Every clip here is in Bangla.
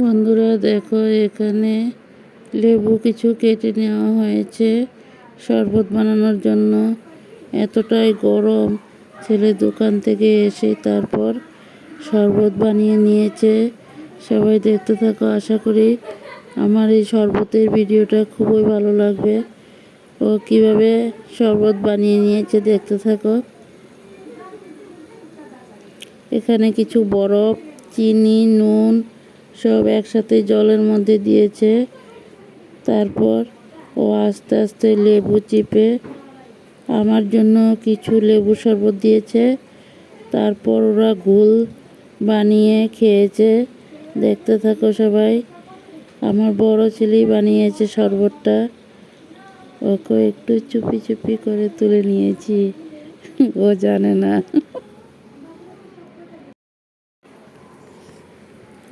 বন্ধুরা দেখো, এখানে লেবু কিছু কেটে নেওয়া হয়েছে শরবত বানানোর জন্য। এতটাই গরম। ছেলে দোকান থেকে এসে তারপর শরবত বানিয়ে নিয়েছে। সবাই দেখতে থাকো, আশা করি আমার এই শরবতের ভিডিওটা খুবই ভালো লাগবে। ও কীভাবে শরবত বানিয়ে নিয়েছে দেখতে থাকো। এখানে কিছু বরফ, চিনি, নুন সব একসাথে জলের মধ্যে দিয়েছে। তারপর ও আস্তে আস্তে লেবু চিপে আমার জন্য কিছু লেবু শরবত দিয়েছে। তারপর ওরা ঘোল বানিয়ে খেয়েছে। দেখতে থাকো সবাই, আমার বড় ছেলেই বানিয়েছে শরবতটা। ওকে একটু চুপি চুপি করে তুলে নিয়েছি। ও জানে না।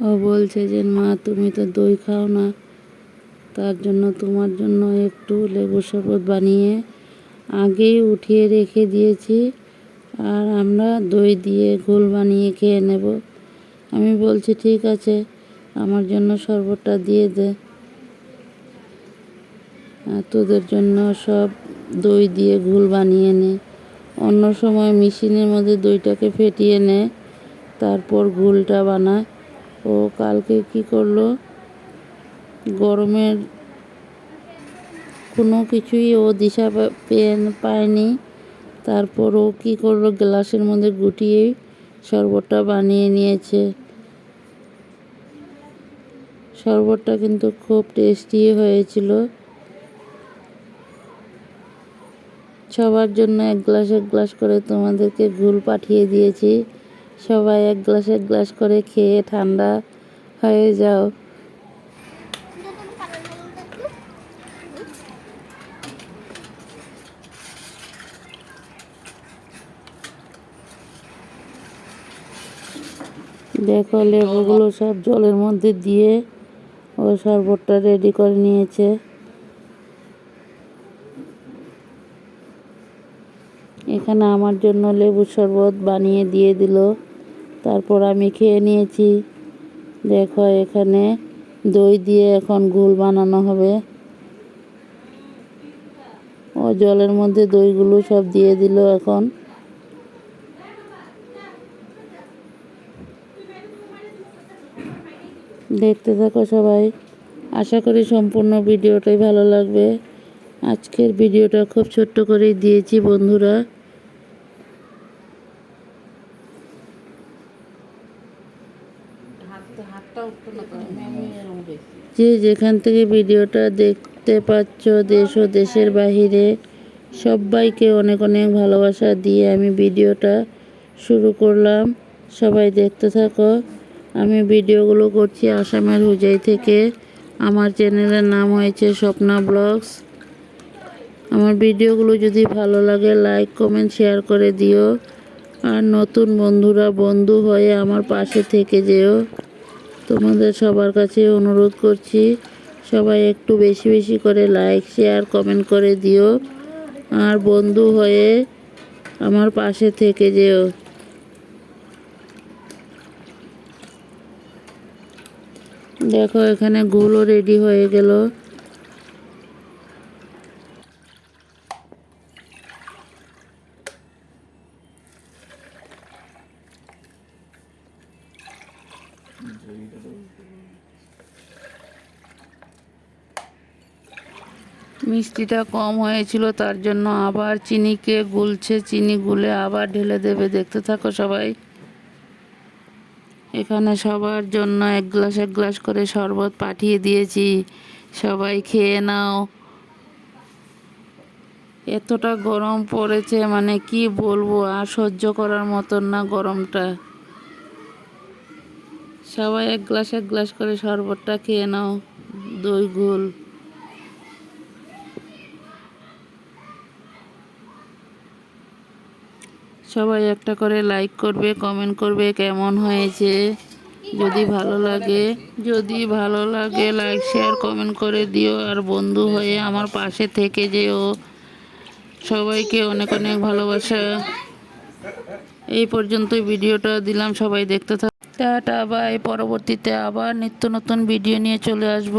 ও বলছে যে, মা, তুমি তো দই খাও না। তার জন্য, তোমার জন্য একটু লেবু শরবত বানিয়ে আগেই উঠিয়ে রেখে দিয়েছি। আর আমরা দই দিয়ে ঘোল বানিয়ে খেয়ে নেব। আমি বলছি, ঠিক আছে, আমার জন্য শরবতটা দিয়ে দে। আর তোদের জন্য সব দই দিয়ে ঘোল বানিয়ে নে। অন্য সময় মেশিনের মধ্যে দইটাকে ফেটিয়ে নে। তারপর ঘোলটা বানায়। ও কালকে কি করল? গরমের কোনো কিছুই ও দিশা পেয়ে পায়নি। তারপর ও কী করল? গ্লাসের মধ্যে গুটিয়ে শরবতটা বানিয়ে নিয়েছে। শরবতটা কিন্তু খুব টেস্টি হয়েছিল। সবার জন্য এক গ্লাস এক গ্লাস করে তোমাদেরকে ঘুল পাঠিয়ে দিয়েছি। সবাই এক গ্লাস এক গ্লাস করে খেয়ে ঠান্ডা হয়ে যাও। দেখো লেবুগুলো সব জলের মধ্যে দিয়ে ও শরবতটা রেডি করে নিয়েছে। এখানে আমার জন্য লেবু শরবত বানিয়ে দিয়ে দিল। তারপর আমি খেয়ে নিয়েছি। দেখো, এখানে দই দিয়ে এখন ঘোল বানানো হবে। ও, জলের মধ্যে দইগুলো সব দিয়ে দিল এখন। দেখতে থাকো সবাই। আশা করি সম্পূর্ণ ভিডিওটাই ভালো লাগবে। আজকের ভিডিওটা খুব ছোট্ট করেই দিয়েছি বন্ধুরা। যে যেখান থেকে ভিডিওটা দেখতে পাচ্ছ, দেশ ও দেশের বাহিরে সবাইকে অনেক অনেক ভালোবাসা দিয়ে আমি ভিডিওটা শুরু করলাম। সবাই দেখতে থাকো। আমি ভিডিওগুলো করছি আসামের হুজাই থেকে। আমার চ্যানেলের নাম হয়েছে স্বপ্না ব্লগস। আমার ভিডিওগুলো যদি ভালো লাগে, লাইক, কমেন্ট, শেয়ার করে দিও। আর নতুন বন্ধুরা, বন্ধু হয়ে আমার পাশে থেকে যেও। তোমাদের সবার কাছে অনুরোধ করছি, সবাই একটু বেশি বেশি করে লাইক শেয়ার কমেন্ট করে দিও। আর বন্ধু হয়ে আমার পাশে থেকে যেও। দেখো এখানে গুলো রেডি হয়ে গেল। মিষ্টিটা কম হয়েছিল, তার জন্য আবার চিনিকে গুলছে, চিনি গুলে আবার ঢেলে দেবে। দেখতে থাকো সবাই। এখানে সবার জন্য এক গ্লাস এক গ্লাস করে শরবত পাঠিয়ে দিয়েছি। সবাই খেয়ে নাও। এতটা গরম পড়েছে মানে কি বলব, আর সহ্য করার মতন না গরমটা। সবাই এক গ্লাস এক গ্লাস করে শরবতটা খেয়ে নাও, দই, ঘোল। সবাই একটা করে লাইক করবে কমেন্ট করবে কেমন হয়েছে। যদি ভালো লাগে, যদি ভালো লাগে লাইক শেয়ার কমেন্ট করে দিও। আর বন্ধু হয়ে আমার পাশে থেকে যেও। সবাইকে অনেক অনেক ভালোবাসা। এই পর্যন্ত ভিডিওটা দিলাম। সবাই দেখতে থাক টাটা বাই পরবর্তীতে আবার নিত্য নতুন ভিডিও নিয়ে চলে আসব।